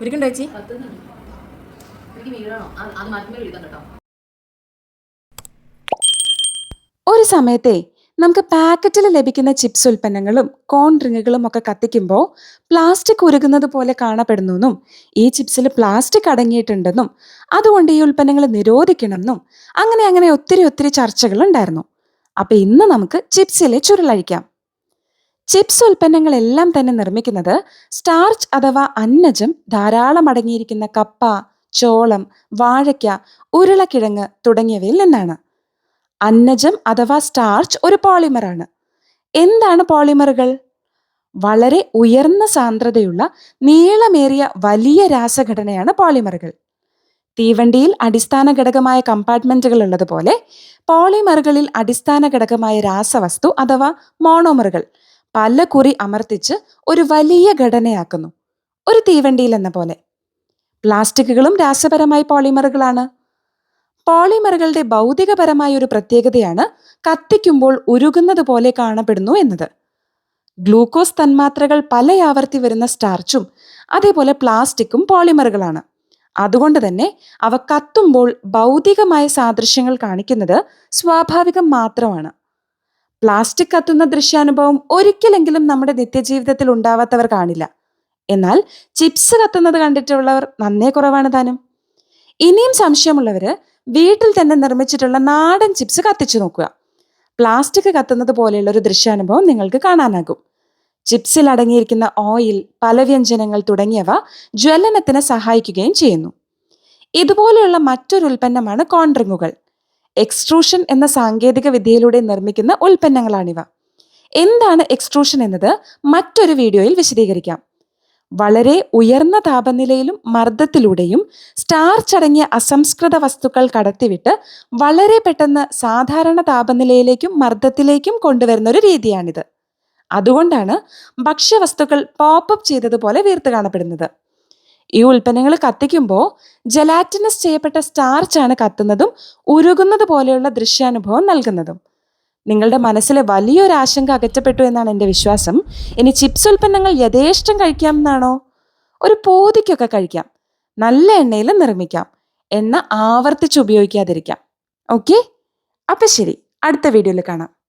ഉരുക്കുണ്ടോ ചേച്ചി ഒരു സമയത്തെ നമുക്ക് പാക്കറ്റിൽ ലഭിക്കുന്ന ചിപ്സ് ഉൽപ്പന്നങ്ങളും കോൺ ഡ്രിങ്കുകളും ഒക്കെ കത്തിക്കുമ്പോൾ പ്ലാസ്റ്റിക് ഉരുകുന്നത് പോലെ കാണപ്പെടുന്നു ഈ ചിപ്സിൽ പ്ലാസ്റ്റിക് അടങ്ങിയിട്ടുണ്ടെന്നും അതുകൊണ്ട് ഈ ഉൽപ്പന്നങ്ങൾ നിരോധിക്കണമെന്നും അങ്ങനെ അങ്ങനെ ഒത്തിരി ഒത്തിരി ചർച്ചകൾ ഉണ്ടായിരുന്നു. അപ്പൊ ഇന്ന് നമുക്ക് ചിപ്സിലെ ചുരുളഴിക്കാം. ചിപ്സ് ഉൽപ്പന്നങ്ങളെല്ലാം തന്നെ നിർമ്മിക്കുന്നത് സ്റ്റാർച്ച് അഥവാ അന്നജം ധാരാളം അടങ്ങിയിരിക്കുന്ന കപ്പ ചോളം വാഴയ്ക്ക ഉരുളക്കിഴങ്ങ് തുടങ്ങിയവയിൽ നിന്നാണ്. അന്നജം അഥവാ സ്റ്റാർച്ച് ഒരു പോളിമറാണ് എന്താണ് പോളിമറുകൾ? വളരെ ഉയർന്ന സാന്ദ്രതയുള്ള നീളമേറിയ വലിയ രാസഘടനയാണ് പോളിമറുകൾ. തീവണ്ടിയിൽ അടിസ്ഥാന ഘടകമായ കമ്പാർട്ട്മെന്റുകൾ ഉള്ളതുപോലെ പോളിമറുകളിൽ അടിസ്ഥാന ഘടകമായ രാസവസ്തു അഥവാ മോണോമറുകൾ പല കുറി അമർത്തിച്ച് ഒരു വലിയ ഘടനയാക്കുന്നു. ഒരു തീവണ്ടിയിൽ എന്ന പോലെ. പ്ലാസ്റ്റിക്കുകളും രാസപരമായി പോളിമറുകളാണ്. പോളിമറുകളുടെ ഭൗതികപരമായ ഒരു പ്രത്യേകതയാണ് കത്തിക്കുമ്പോൾ ഉരുകുന്നത് പോലെ കാണപ്പെടുന്നു എന്നത്. ഗ്ലൂക്കോസ് തന്മാത്രകൾ പലയാവർത്തി വരുന്ന സ്റ്റാർച്ചും അതേപോലെ പ്ലാസ്റ്റിക്കും പോളിമറുകളാണ്. അതുകൊണ്ട് തന്നെ അവ കത്തുമ്പോൾ ഭൗതികമായ സാദൃശ്യങ്ങൾ കാണിക്കുന്നത് സ്വാഭാവികം മാത്രമാണ്. പ്ലാസ്റ്റിക് കത്തുന്ന ദൃശ്യാനുഭവം ഒരിക്കലെങ്കിലും നമ്മുടെ നിത്യജീവിതത്തിൽ ഉണ്ടാവാത്തവർ കാണില്ല. എന്നാൽ ചിപ്സ് കത്തുന്നത് കണ്ടിട്ടുള്ളവർ നന്നേ കുറവാണ് താനും. ഇനിയും സംശയമുള്ളവര് വീട്ടിൽ തന്നെ നിർമ്മിച്ചിട്ടുള്ള നാടൻ ചിപ്സ് കത്തിച്ചു നോക്കുക. പ്ലാസ്റ്റിക് കത്തുന്നത് പോലെയുള്ള ഒരു ദൃശ്യാനുഭവം നിങ്ങൾക്ക് കാണാനാകും. ചിപ്സിൽ അടങ്ങിയിരിക്കുന്ന ഓയിൽ പല വ്യഞ്ജനങ്ങൾ തുടങ്ങിയവ ജ്വലനത്തിന് സഹായിക്കുകയും ചെയ്യുന്നു. ഇതുപോലെയുള്ള മറ്റൊരു ഉൽപ്പന്നമാണ് കോൺഡ്രിങ്ങുകൾ എക്സ്ട്രൂഷൻ എന്ന സാങ്കേതിക വിദ്യയിലൂടെ നിർമ്മിക്കുന്ന ഉൽപ്പന്നങ്ങളാണിവ. എന്താണ് എക്സ്ട്രൂഷൻ എന്നത്? മറ്റൊരു വീഡിയോയിൽ വിശദീകരിക്കാം. വളരെ ഉയർന്ന താപനിലയിലും മർദ്ദത്തിലൂടെയും സ്റ്റാർച്ച് അടങ്ങിയ അസംസ്കൃത വസ്തുക്കൾ കടത്തിവിട്ട് വളരെ പെട്ടെന്ന് സാധാരണ താപനിലയിലേക്കും മർദ്ദത്തിലേക്കും കൊണ്ടുവരുന്ന ഒരു രീതിയാണിത്. അതുകൊണ്ടാണ് ഭക്ഷ്യവസ്തുക്കൾ പോപ്പ് അപ്പ് ചെയ്തതുപോലെ വീർത്ത് കാണപ്പെടുന്നത്. ഈ ഉൽപ്പന്നങ്ങൾ കത്തിക്കുമ്പോൾ ജലാറ്റിനസ് ചെയ്യപ്പെട്ട സ്റ്റാർച്ചാണ് കത്തുന്നതും ഉരുകുന്നത് പോലെയുള്ള ദൃശ്യാനുഭവം നൽകുന്നതും. നിങ്ങളുടെ മനസ്സിലെ വലിയൊരു ആശങ്ക അകറ്റപ്പെട്ടു എന്നാണ് എന്റെ വിശ്വാസം. ഇനി ചിപ്സ് ഉൽപ്പന്നങ്ങൾ യഥേഷ്ടം കഴിക്കാം എന്നാണോ? ഒരു പോതിക്കൊക്കെ കഴിക്കാം. നല്ല എണ്ണയിൽ നിർമ്മിക്കാം. എണ്ണ ആവർത്തിച്ച് ഉപയോഗിക്കാതിരിക്കാം. ഓക്കെ? അപ്പം ശരി. അടുത്ത വീഡിയോയിൽ കാണാം.